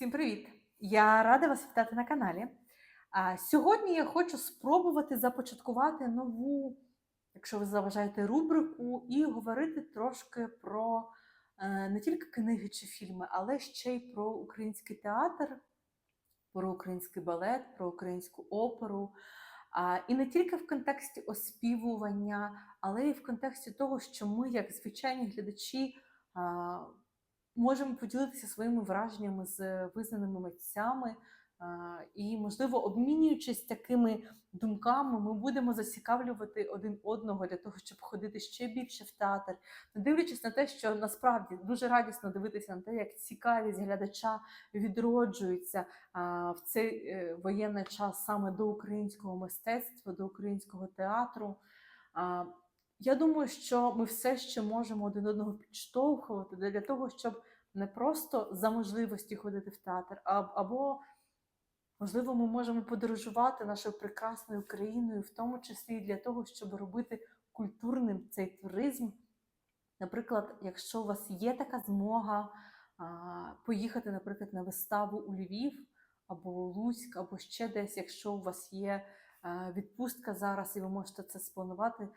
Всім привіт! Я рада вас вітати на каналі. Сьогодні я хочу спробувати започаткувати нову, якщо ви заважаєте, рубрику і говорити трошки про е, не тільки книги чи фільми, але ще й про український театр, про український балет, про українську оперу. І не тільки в контексті оспівування, але й в контексті того, що ми, як звичайні глядачі, можемо поділитися своїми враженнями з визнаними митцями. І, можливо, обмінюючись такими думками, ми будемо зацікавлювати один одного для того, щоб ходити ще більше в театр, дивлячись на те, що насправді дуже радісно дивитися на те, як цікавість глядача відроджується в цей е, воєнний час саме до українського мистецтва, до українського театру. Я думаю, що ми все ще можемо один одного підштовхувати для того, щоб не просто за можливості ходити в театр, а, або, можливо, ми можемо подорожувати нашою прекрасною країною, в тому числі для того, щоб робити культурним цей туризм. Наприклад, якщо у вас є така змога а, поїхати, наприклад, на виставу у Львів або Луцьк, або ще десь, якщо у вас є е, відпустка зараз і ви можете це спланувати,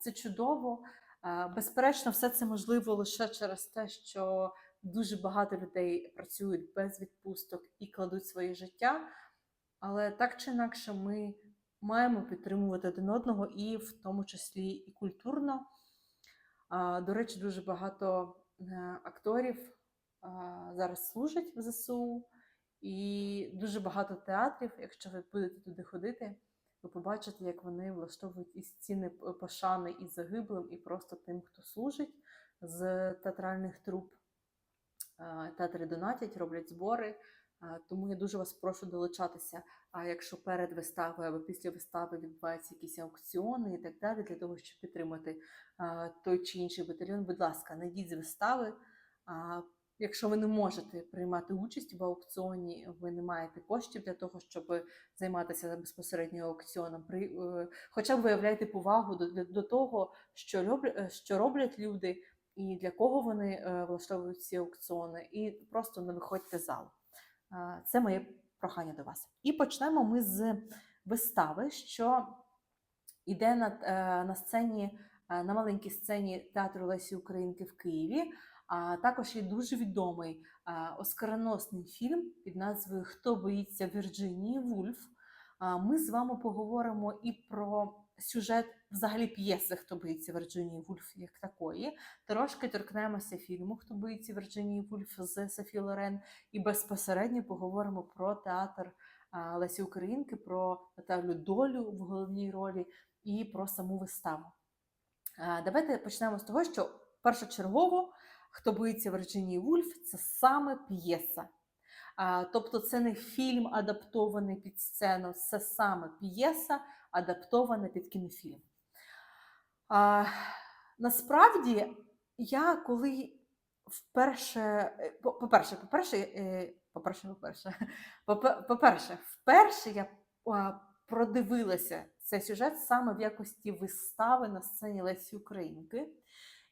це чудово. Е, Безперечно, все це можливо лише через те, що дуже багато людей працюють без відпусток і кладуть своє життя. Але так чи інакше, ми маємо підтримувати один одного і в тому числі і культурно. До речі, дуже багато е, акторів зараз служать в ЗСУ, і дуже багато театрів, якщо ви будете туди ходити, ви побачите, як вони влаштовують і стіни пошани і загиблим, і просто тим, хто служить з театральних труп. Театри донатять, роблять збори. Тому я дуже вас прошу долучатися. А якщо перед виставою або після вистави відбуваються якісь аукціони і так далі, для того, щоб підтримати той чи інший батальйон, будь ласка, найдіть з вистави. Якщо ви не можете приймати участь в аукціоні, ви не маєте коштів для того, щоб займатися безпосередньо аукціоном, при, е, хоча б виявляйте повагу до, до, того, що, роблять, що роблять люди і для кого вони е, влаштовують ці аукціони, і просто не виходьте з залу. Е, Це моє прохання до вас. І почнемо ми з вистави, що йде на, е, на сцені, е, на маленькій сцені театру Лесі Українки в Києві. А також є дуже відомий оскароносний фільм під назвою Хто боїться Вірджинії Вульф. Ми з вами поговоримо і про сюжет взагалі п'єси Хто боїться Вірджинії Вульф як такої. Трошки торкнемося фільму Хто боїться Вірджинії Вульф з Софі Лорен, і безпосередньо поговоримо про театр Лесі Українки, про Наталю Долю в головній ролі і про саму виставу. Давайте почнемо з того, що першочергово Хто боїться Вірджинії Вульф це саме п'єса. Тобто це не фільм, адаптований під сцену, це саме п'єса, адаптована під кінофільм. А, Насправді, я коли вперше, е, по- по-перше, по-перше, е, по-перше, по-перше, по-перше, вперше я продивилася цей сюжет саме в якості вистави на сцені Лесі Українки.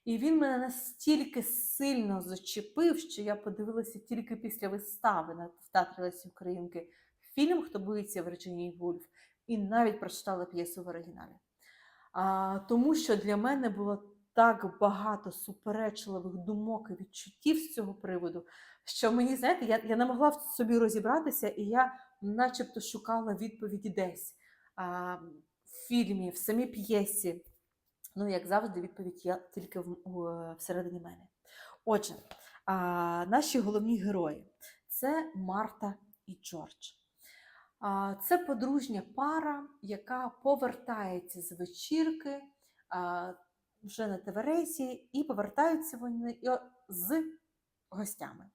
І він мене настільки сильно зачепив, що я подивилася тільки після вистави на театрі Лесі Українки фільм Хто боїться Вірджинії Вульф, і навіть прочитала п'єсу в оригіналі. А, тому що для мене було так багато суперечливих думок і відчуттів з цього приводу, що мені, знаєте, я, я не могла в собі розібратися, і я начебто шукала відповіді десь а, в фільмі, в самій п'єсі. Ну, як завжди, відповідь є тільки в, у- всередині мене. Отже, а, наші головні герої це Марта і Джордж. А, Це подружня пара, яка повертається з вечірки а, вже на Тевересі, і повертаються вони з гостями.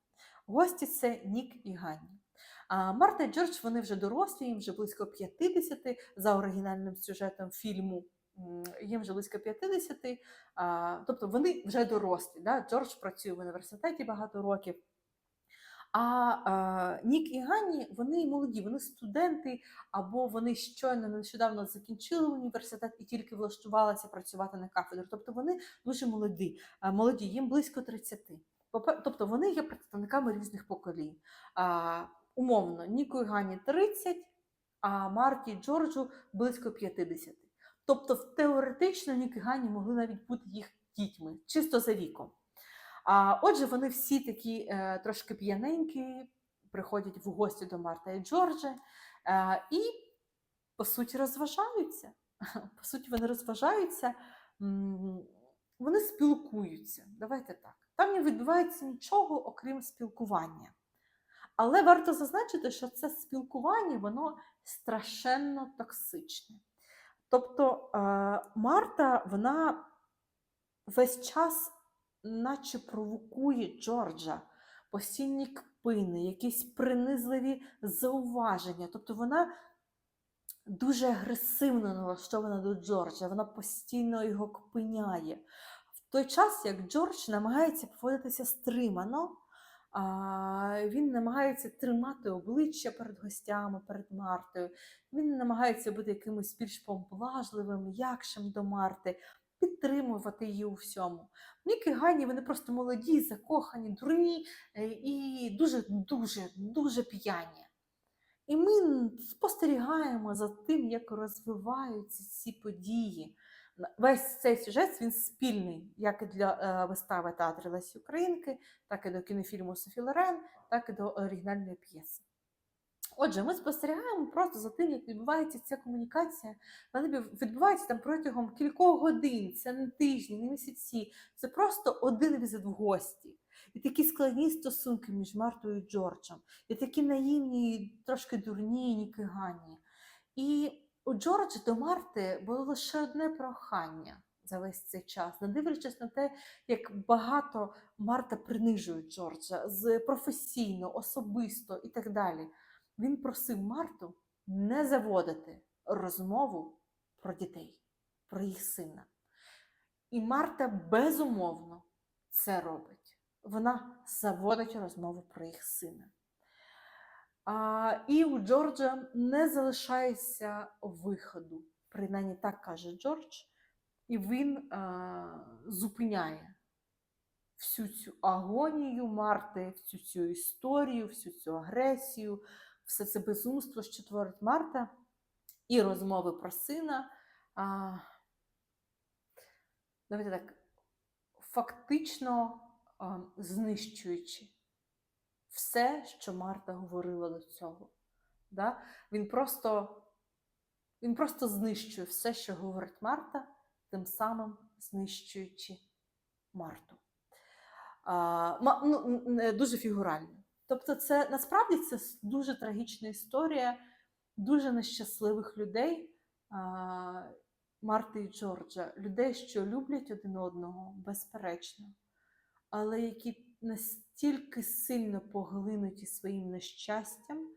Гості це Нік і Ганні. А Марта і Джордж вони вже дорослі, їм вже близько 50 за оригінальним сюжетом фільму. Їм вже близько 50, а, тобто вони вже дорослі. Да? Джордж працює в університеті багато років. А, а Нік і Ганні вони молоді, вони студенти, або вони щойно нещодавно закінчили університет і тільки влаштувалися працювати на кафедру. Тобто вони дуже молоді, молоді, їм близько 30. Тобто вони є представниками різних поколінь. А, умовно, Ніку і Гані 30, а Марті і Джорджу близько 50. Тобто, теоретично Нік і Гані могли навіть бути їх дітьми, чисто за віком. А, отже, вони всі такі е, трошки п'яненькі, приходять в гості до Марта і Джорджа е, і, по суті, розважаються. По суті, вони розважаються, вони спілкуються. Давайте так. Там не відбувається нічого, окрім спілкування. Але варто зазначити, що це спілкування воно страшенно токсичне. Тобто е, Марта, вона весь час, наче провокує Джорджа, постійні кпини, якісь принизливі зауваження. Тобто вона дуже агресивно налаштована до Джорджа, вона постійно його кпиняє. В той час, як Джордж намагається поводитися стримано, він намагається тримати обличчя перед гостями, перед Мартою. Він намагається бути якимось більш поблажливим, м'якшим до Марти, підтримувати її у всьому. Нік і Гані вони просто молоді, закохані, дурні е, і дуже, дуже, дуже п'яні. І ми спостерігаємо за тим, як розвиваються ці події. Весь цей сюжет він спільний, як і для е, вистави театру Лесі Українки, так і до кінофільму Софі Лорен, так і до оригінальної п'єси. Отже, ми спостерігаємо просто за тим, як відбувається ця комунікація. Вона відбувається там протягом кількох годин, це не тижні, не місяці. Це просто один візит в гості. І такі складні стосунки між Мартою і Джорджем, і такі наївні, трошки дурні, нікигані. І у Джорджа до Марти було лише одне прохання за весь цей час, не дивлячись на те, як багато Марта принижує Джорджа з професійно, особисто і так далі. Він просив Марту не заводити розмову про дітей, про їх сина. І Марта безумовно це робить. Вона заводить розмову про їх сина. І у Джорджа не залишається виходу. Принаймні так каже Джордж, і він а, зупиняє всю цю агонію Марти, всю цю історію, всю цю агресію, все це безумство, що творить Марта, і розмови про сина. А, давайте так, фактично а, знищуючи все, що Марта говорила до цього. Да? Він, просто, він просто знищує все, що говорить Марта, тим самим знищуючи Марту. А, ну, дуже фігурально. Тобто, це насправді це дуже трагічна історія дуже нещасливих людей. А, Марти і Джорджа, людей, що люблять один одного, безперечно, але які настільки сильно поглинуті своїм нещастям,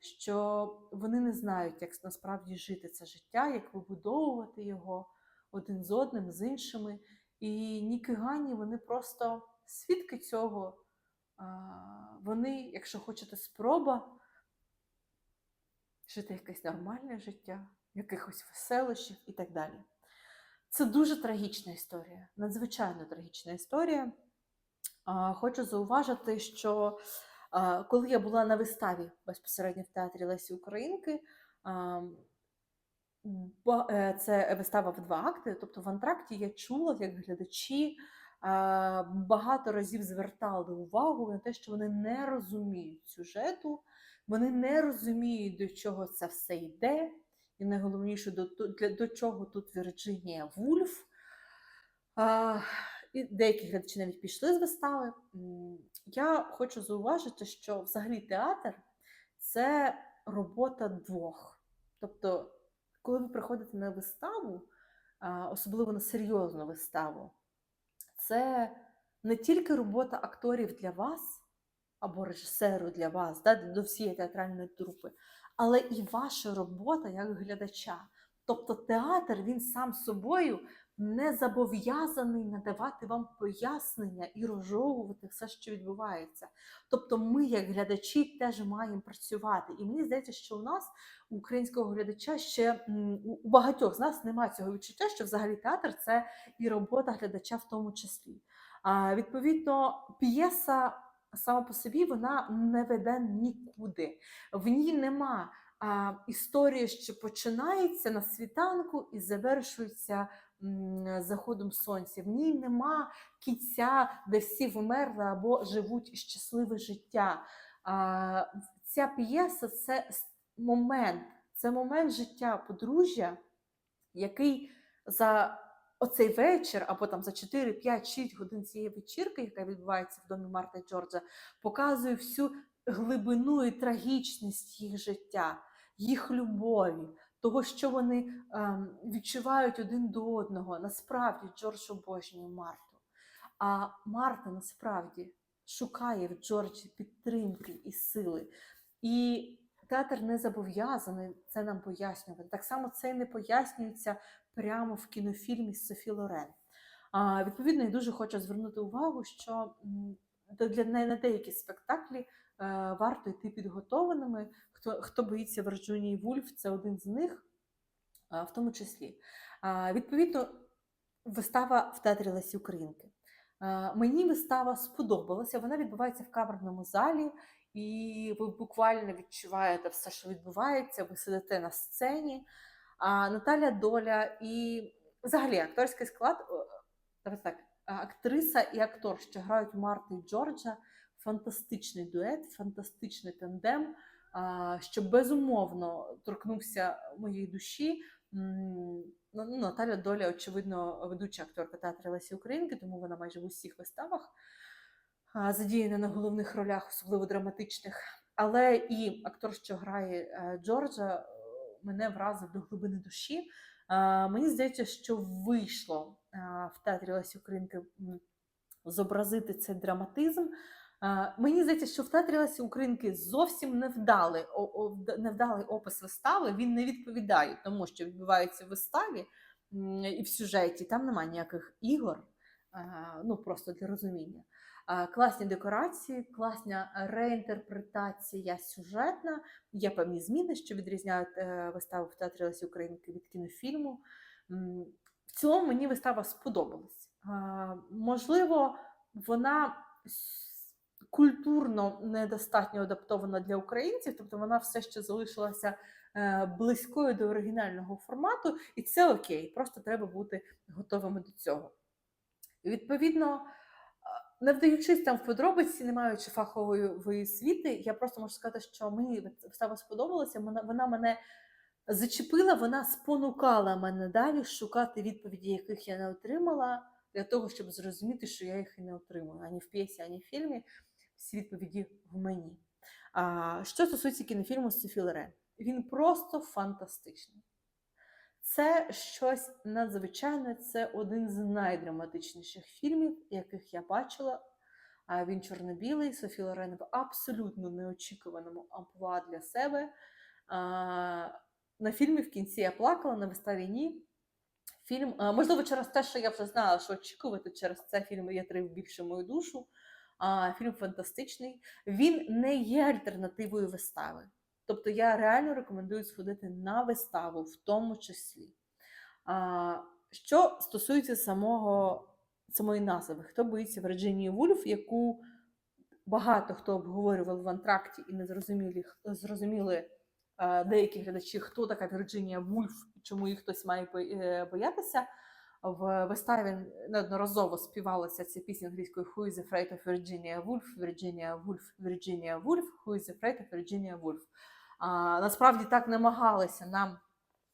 що вони не знають, як насправді жити це життя, як вибудовувати його один з одним, з іншими. І Нік і Гані, вони просто свідки цього. Вони, якщо хочете, спроба жити якесь нормальне життя, якихось веселощів і так далі. Це дуже трагічна історія, надзвичайно трагічна історія. Хочу зауважити, що коли я була на виставі безпосередньо в театрі Лесі Українки, е, це вистава в два акти. Тобто в антракті я чула, як глядачі багато разів звертали увагу на те, що вони не розуміють сюжету, вони не розуміють, до чого це все йде, і найголовніше, до, до чого тут Вірджинія Вульф. І деякі глядачі навіть пішли з вистави. Я хочу зауважити, що взагалі театр це робота двох. Тобто, коли ви приходите на виставу, особливо на серйозну виставу, це не тільки робота акторів для вас або режисеру для вас, до всієї театральної трупи, але і ваша робота як глядача. Тобто театр він сам собою не зобов'язаний надавати вам пояснення і розжовувати все, що відбувається. Тобто, ми, як глядачі, теж маємо працювати. І мені здається, що у нас, у українського глядача, ще у багатьох з нас немає цього відчуття, що взагалі театр це і робота глядача в тому числі. А, відповідно, п'єса сама по собі вона не веде нікуди. В ній нема а, історії, що починається на світанку і завершується заходом сонця. В ній нема кінця, де всі вмерли або живуть щасливе життя. Ця п'єса це момент, це момент життя подружжя, який за оцей вечір, або там за 4, 5, 6 годин цієї вечірки, яка відбувається в домі Марта Джорджа, показує всю глибину і трагічність їх життя, їх любові, того, що вони ем, відчувають один до одного. Насправді Джордж обожнює Марту. А Марта насправді шукає в Джорджі підтримки і сили. І театр не зобов'язаний це нам пояснювати. Так само це не пояснюється прямо в кінофільмі з Софі Лорен. А, відповідно, я дуже хочу звернути увагу, що для на деякі спектаклі варто йти підготованими. Хто, хто боїться Вірджинії Вульф, це один з них, в тому числі. Відповідно, вистава в театрі Лесі Українки. Е, Мені вистава сподобалася. Вона відбувається в камерному залі, і ви буквально відчуваєте все, що відбувається. Ви сидите на сцені. А Наталя Доля і взагалі акторський склад. так, актриса і актор, що грають Марту і Джорджа. Фантастичний дует, фантастичний тандем, що безумовно торкнувся моєї душі. Ну, ну, Наталя Доля, очевидно, ведуча акторка театру Лесі Українки, тому вона майже в усіх виставах задіяна на головних ролях, особливо драматичних. Але і актор, що грає е, Джорджа, е, мене вразив до глибини душі. Мені здається, що вийшло в театрі Лесі Українки зобразити цей драматизм. Мені здається, що в театрілесі Українки зовсім невдалий, невдалий опис вистави. Він не відповідає тому, що відбувається в виставі і в сюжеті. Там немає ніяких ігор, ну просто для розуміння. Класні декорації, класна реінтерпретація сюжетна. Є певні зміни, що відрізняють е, виставу в театрі Лесі Українки від кінофільму. В цілому мені вистава сподобалась. Можливо, вона культурно недостатньо адаптована для українців, тобто вона все ще залишилася е, близькою до оригінального формату, і це окей, просто треба бути готовими до цього. І, відповідно, не вдаючись там в подробиці, не маючи фахової освіти, я просто можу сказати, що мені вистава сподобалася. Вона мене зачепила, вона спонукала мене далі шукати відповіді, яких я не отримала, для того, щоб зрозуміти, що я їх і не отримую ані в п'єсі, ані в фільмі. Всі відповіді в мені. А, що стосується кінофільму Софі Лорен, він просто фантастичний. Це щось надзвичайне, це один з найдраматичніших фільмів, яких я бачила. А Він чорно-білий, Софі Лорен в абсолютно неочікуваному амплуа для себе. А, На фільмі в кінці я плакала, на виставі ні. Фільм, а, можливо, через те, що я вже знала, що очікувати через це фільм я трив більше мою душу. Фільм фантастичний. Він не є альтернативою вистави. Тобто я реально рекомендую сходити на виставу, в тому числі. Що стосується самого, самої назви, хто боїться Вірджинії Вульф, яку багато хто обговорював в антракті і не зрозуміли, зрозуміли деякі глядачі, хто така Вірджинія Вульф і чому їх хтось має е, боятися. В виставі неодноразово співалася ця пісня англійською Who is afraid of Virginia Woolf, Virginia Woolf, Virginia Woolf, Who is afraid of Virginia Woolf. А, насправді так намагалися нам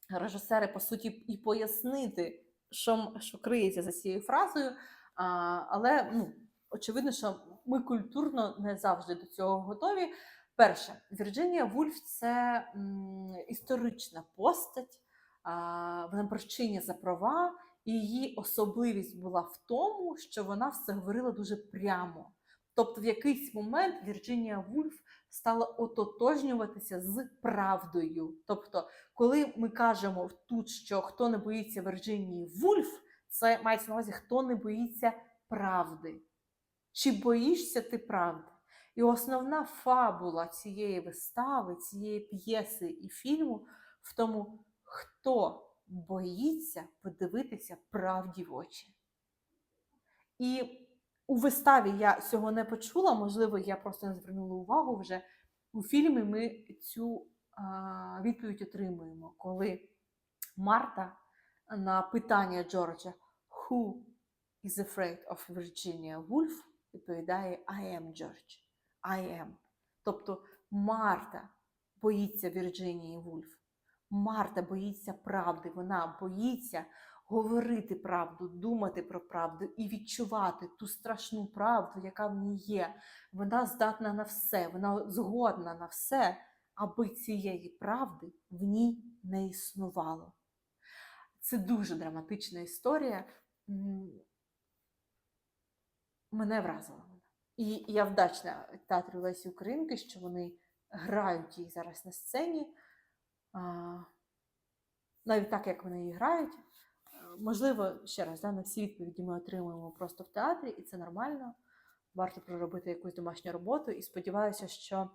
режисери, по суті, і пояснити, що, що криється за цією фразою. А, але ну, очевидно, що ми культурно не завжди до цього готові. Перше, Вірджинія Вульф це м, історична постать, а, вона борчиня за права, її особливість була в тому, що вона все говорила дуже прямо. Тобто, в якийсь момент Вірджинія Вульф стала ототожнюватися з правдою. Тобто, коли ми кажемо тут, що хто не боїться Вірджинії Вульф, це мається на увазі, хто не боїться правди. Чи боїшся ти правди? І основна фабула цієї вистави, цієї п'єси і фільму в тому, хто боїться подивитися правді в очі. І у виставі я цього не почула, можливо, я просто не звернула увагу вже. У фільмі ми цю а, відповідь отримуємо, коли Марта на питання Джорджа Who is afraid of Virginia Woolf відповідає I am George. I am. Тобто Марта боїться Вірджинії Вульф. Марта боїться правди, вона боїться говорити правду, думати про правду і відчувати ту страшну правду, яка в ній є. Вона здатна на все, вона згодна на все, аби цієї правди в ній не існувало. Це дуже драматична історія. Мене вразила вона. І я вдячна театру Лесі Українки, що вони грають її зараз на сцені. Навіть так, як вони її грають. Можливо, ще раз, да, не всі відповіді ми отримуємо просто в театрі, і це нормально. Варто проробити якусь домашню роботу. І сподіваюся, що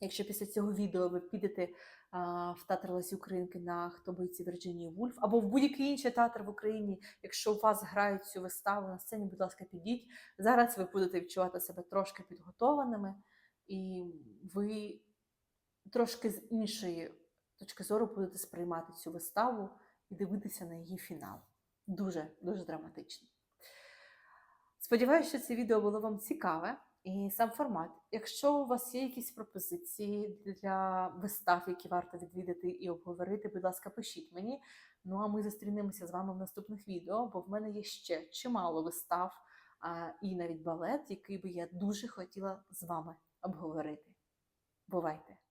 якщо після цього відео ви підете а, в театр Лесі Українки на хто боїться Вірджинії Вульф, або в будь-який інший театр в Україні, якщо у вас грають цю виставу на сцені, будь ласка, підіть. Зараз ви будете відчувати себе трошки підготованими, і ви трошки з іншої точки зору будете сприймати цю виставу і дивитися на її фінал. Дуже, дуже драматично. Сподіваюся, що це відео було вам цікаве і сам формат. Якщо у вас є якісь пропозиції для вистав, які варто відвідати і обговорити, будь ласка, пишіть мені. Ну а ми зустрінемося з вами в наступних відео, бо в мене є ще чимало вистав а, і навіть балет, який би я дуже хотіла з вами обговорити. Бувайте!